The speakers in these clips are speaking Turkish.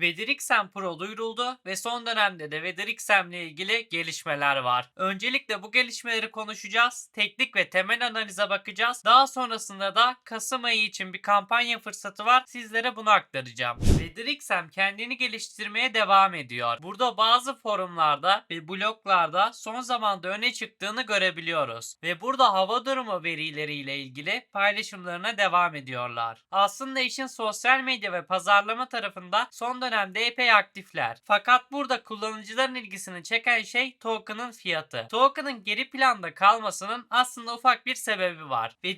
Vedirixem Pro duyuruldu ve son dönemde de Vedirixem ile ilgili gelişmeler var. Öncelikle bu gelişmeleri konuşacağız. Teknik ve temel analize bakacağız. Daha sonrasında da Kasım ayı için bir kampanya fırsatı var. Sizlere bunu aktaracağım. Vedirixem kendini geliştirmeye devam ediyor. Burada bazı forumlarda ve bloglarda son zamanda öne çıktığını görebiliyoruz. Ve burada hava durumu verileriyle ilgili paylaşımlarına devam ediyorlar. Aslında işin sosyal medya ve pazarlama tarafında son dönemde epey aktifler. Fakat burada kullanıcıların ilgisini çeken şey token'ın fiyatı. Token'ın geri planda kalmasının aslında ufak bir sebebi var. Ve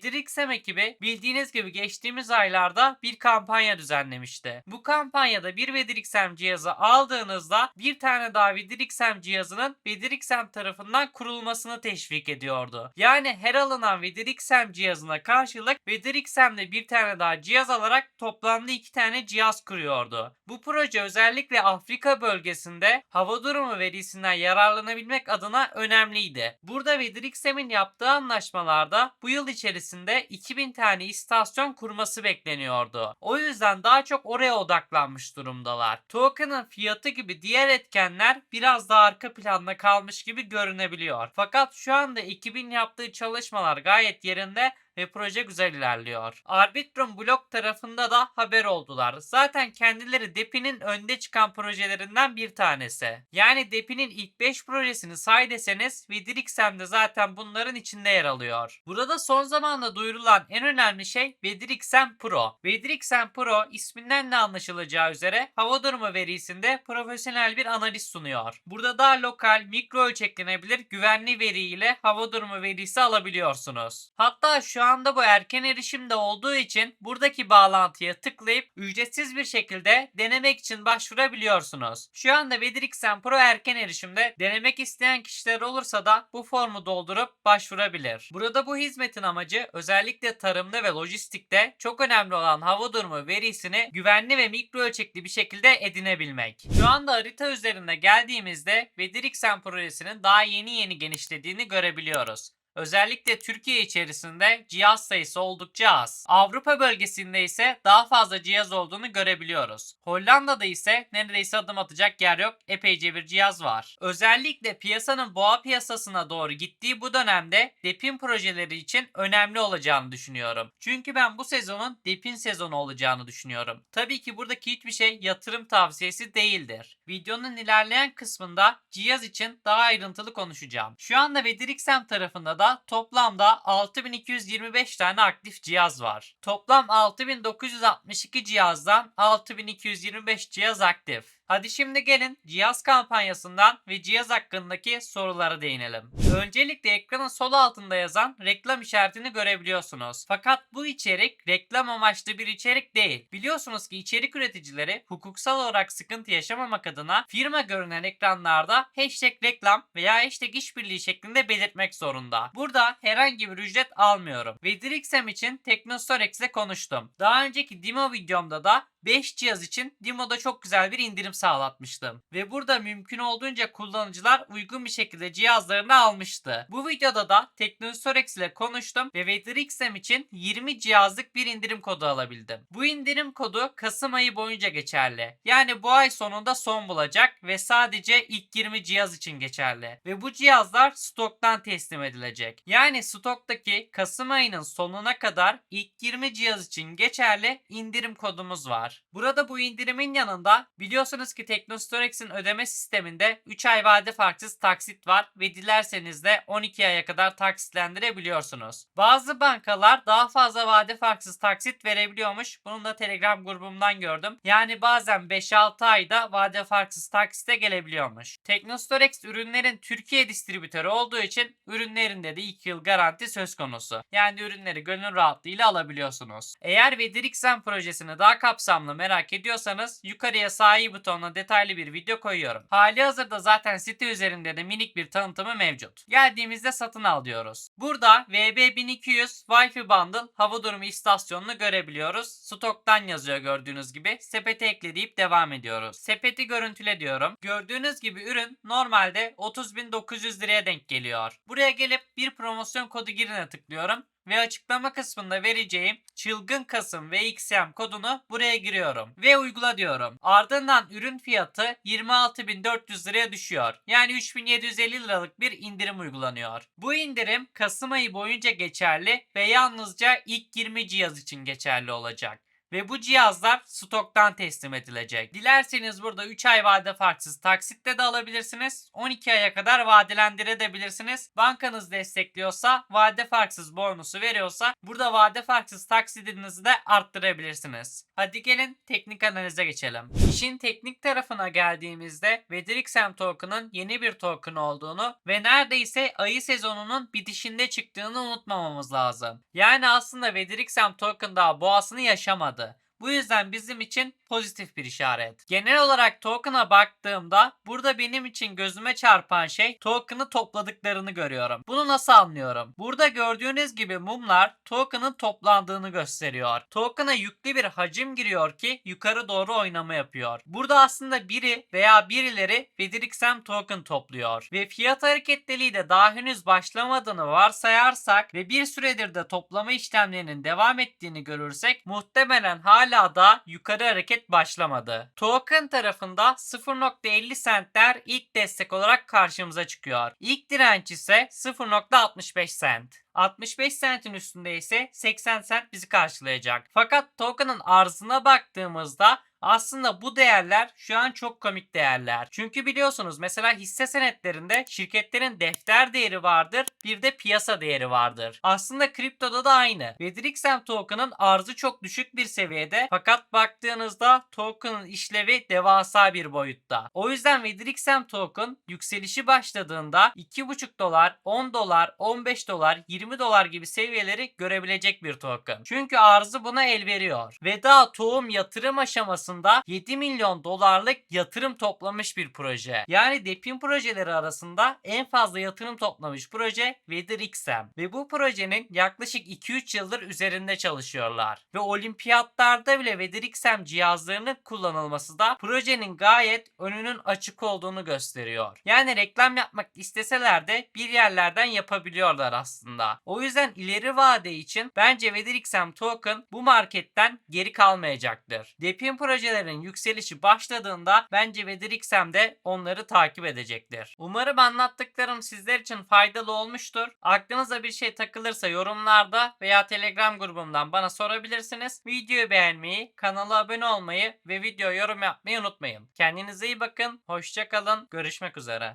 ekibi bildiğiniz gibi geçtiğimiz aylarda bir kampanya düzenlemişti. Bu kampanyada bir Vedirixem cihazı aldığınızda bir tane daha Vedirixem cihazının Vedirixem tarafından kurulmasını teşvik ediyordu. Yani her alınan Vedirixem cihazına karşılık Vedirixem'de bir tane daha cihaz alarak toplamda iki tane cihaz kuruyordu. Bu proje özellikle Afrika bölgesinde hava durumu verisinden yararlanabilmek adına önemliydi. Burada Vedirixem'in yaptığı anlaşmalarda bu yıl içerisinde 2000 tane istasyon kurması bekleniyordu. O yüzden daha çok oraya odaklanmış durumdalar. Token'ın fiyatı gibi diğer etkenler biraz daha arka planda kalmış gibi görünebiliyor. Fakat şu anda 2000 yaptığı çalışmalar gayet yerinde ve proje güzel ilerliyor. Arbitrum blok tarafında da haber oldular. Zaten kendileri Depi'nin önde çıkan projelerinden bir tanesi. Yani Depi'nin ilk 5 projesini say deseniz Vedirixem de zaten bunların içinde yer alıyor. Burada son zamanda duyurulan en önemli şey Vedirixem Pro. Vedirixem Pro isminden de anlaşılacağı üzere hava durumu verisinde profesyonel bir analiz sunuyor. Burada daha lokal, mikro ölçeklenebilir güvenli veri ile hava durumu verisi alabiliyorsunuz. Hatta şu anda bu erken erişimde olduğu için buradaki bağlantıya tıklayıp ücretsiz bir şekilde denemek için başvurabiliyorsunuz. Şu anda Vedirixen Pro erken erişimde denemek isteyen kişiler olursa da bu formu doldurup başvurabilir. Burada bu hizmetin amacı özellikle tarımda ve lojistikte çok önemli olan hava durumu verisini güvenli ve mikro ölçekli bir şekilde edinebilmek. Şu anda harita üzerinde geldiğimizde Vedirixen projesinin daha yeni yeni genişlediğini görebiliyoruz. Özellikle Türkiye içerisinde cihaz sayısı oldukça az. Avrupa bölgesinde ise daha fazla cihaz olduğunu görebiliyoruz. Hollanda'da ise neredeyse adım atacak yer yok. Epeyce bir cihaz var. Özellikle piyasanın boğa piyasasına doğru gittiği bu dönemde depin projeleri için önemli olacağını düşünüyorum. Çünkü ben bu sezonun depin sezonu olacağını düşünüyorum. Tabii ki buradaki hiçbir şey yatırım tavsiyesi değildir. Videonun ilerleyen kısmında cihaz için daha ayrıntılı konuşacağım. Şu anda Vedirixem tarafında da toplamda 6225 tane aktif cihaz var. Toplam 6962 cihazdan 6225 cihaz aktif. Hadi şimdi gelin cihaz kampanyasından ve cihaz hakkındaki sorulara değinelim. Öncelikle ekranın sol altında yazan reklam işaretini görebiliyorsunuz. Fakat bu içerik reklam amaçlı bir içerik değil. Biliyorsunuz ki içerik üreticileri hukuksal olarak sıkıntı yaşamamak adına firma görünen ekranlarda hashtag reklam veya hashtag işbirliği şeklinde belirtmek zorunda. Burada herhangi bir ücret almıyorum. Ve Dirixem için Teknostorex ile konuştum. Daha önceki demo videomda da 5 cihaz için Dimo'da çok güzel bir indirim sağlatmıştım. Ve burada mümkün olduğunca kullanıcılar uygun bir şekilde cihazlarını almıştı. Bu videoda da Teknostorex ile konuştum ve Vedirixem için 20 cihazlık bir indirim kodu alabildim. Bu indirim kodu Kasım ayı boyunca geçerli. Yani bu ay sonunda son bulacak ve sadece ilk 20 cihaz için geçerli. Ve bu cihazlar stoktan teslim edilecek. Yani stoktaki Kasım ayının sonuna kadar ilk 20 cihaz için geçerli indirim kodumuz var. Burada bu indirimin yanında biliyorsunuz ki Teknostorex'in ödeme sisteminde 3 ay vade farksız taksit var ve dilerseniz de 12 aya kadar taksitlendirebiliyorsunuz. Bazı bankalar daha fazla vade farksız taksit verebiliyormuş. Bunu da Telegram grubumdan gördüm. Yani bazen 5-6 ayda vade farksız taksite gelebiliyormuş. Teknostorex ürünlerin Türkiye distribütörü olduğu için ürünlerinde de 2 yıl garanti söz konusu. Yani ürünleri gönül rahatlığıyla alabiliyorsunuz. Eğer Vedirixen projesini daha kapsamlı merak ediyorsanız yukarıya sağ i butonuna detaylı bir video koyuyorum. Hali hazırda zaten site üzerinde de minik bir tanıtımı mevcut. Geldiğimizde satın al diyoruz. Burada VB1200 Wi-Fi Bundle hava durumu istasyonunu görebiliyoruz. Stoktan yazıyor gördüğünüz gibi. Sepete ekle deyip devam ediyoruz. Sepeti görüntüle diyorum. Gördüğünüz gibi ürün normalde 30.900 liraya denk geliyor. Buraya gelip bir promosyon kodu girine tıklıyorum ve açıklama kısmında vereceğim çılgın Kasım VXM kodunu buraya giriyorum ve uygula diyorum. Ardından ürün fiyatı 26.400 liraya düşüyor. Yani 3750 liralık bir indirim uygulanıyor. Bu indirim Kasım ayı boyunca geçerli ve yalnızca ilk 20 cihaz için geçerli olacak. Ve bu cihazlar stoktan teslim edilecek. Dilerseniz burada 3 ay vade farksız taksitle de alabilirsiniz. 12 aya kadar vadelendirebilirsiniz. Bankanız destekliyorsa vade farksız bonusu veriyorsa burada vade farksız taksidinizi de arttırabilirsiniz. Hadi gelin teknik analize geçelim. İşin teknik tarafına geldiğimizde Vedirixem token'ın yeni bir token olduğunu ve neredeyse ayı sezonunun bitişinde çıktığını unutmamamız lazım. Yani aslında Vedirixem token daha boğasını yaşamadı. Bu yüzden bizim için pozitif bir işaret. Genel olarak token'a baktığımda burada benim için gözüme çarpan şey token'ı topladıklarını görüyorum. Bunu nasıl anlıyorum? Burada gördüğünüz gibi mumlar token'ın toplandığını gösteriyor. Token'a yüklü bir hacim giriyor ki yukarı doğru oynama yapıyor. Burada aslında biri veya birileri Vedirixem token topluyor. Ve fiyat hareketliliği de daha henüz başlamadığını varsayarsak ve bir süredir de toplama işlemlerinin devam ettiğini görürsek muhtemelen hala da yukarı hareket başlamadı. Token tarafında 0.50 centler ilk destek olarak karşımıza çıkıyor. İlk direnç ise 0.65 cent. 65 centin üstünde ise 80 cent bizi karşılayacak. Fakat token'ın arzına baktığımızda aslında bu değerler şu an çok komik değerler. Çünkü biliyorsunuz mesela hisse senetlerinde şirketlerin defter değeri vardır, bir de piyasa değeri vardır. Aslında kriptoda da aynı. Vedirixem token'ın arzı çok düşük bir seviyede fakat baktığınızda token'ın işlevi devasa bir boyutta. O yüzden Vedirixem token yükselişi başladığında 2,5 dolar, 10 dolar, 15 dolar, 20 dolar gibi seviyeleri görebilecek bir token. Çünkü arzı buna el veriyor. Ve daha tohum yatırım aşamasında 7 milyon dolarlık yatırım toplamış bir proje. Yani Depin projeleri arasında en fazla yatırım toplamış proje Vedirixem. Ve bu projenin yaklaşık 2-3 yıldır üzerinde çalışıyorlar. Ve olimpiyatlarda bile Vedirixem cihazlarının kullanılması da projenin gayet önünün açık olduğunu gösteriyor. Yani reklam yapmak isteseler de bir yerlerden yapabiliyorlar aslında. O yüzden ileri vade için bence Vedirixem token bu marketten geri kalmayacaktır. Depin projelerin yükselişi başladığında bence Vedirixem de onları takip edecektir. Umarım anlattıklarım sizler için faydalı olmuştur. Aklınıza bir şey takılırsa yorumlarda veya Telegram grubumdan bana sorabilirsiniz. Videoyu beğenmeyi, kanala abone olmayı ve video yorum yapmayı unutmayın. Kendinize iyi bakın, hoşça kalın, görüşmek üzere.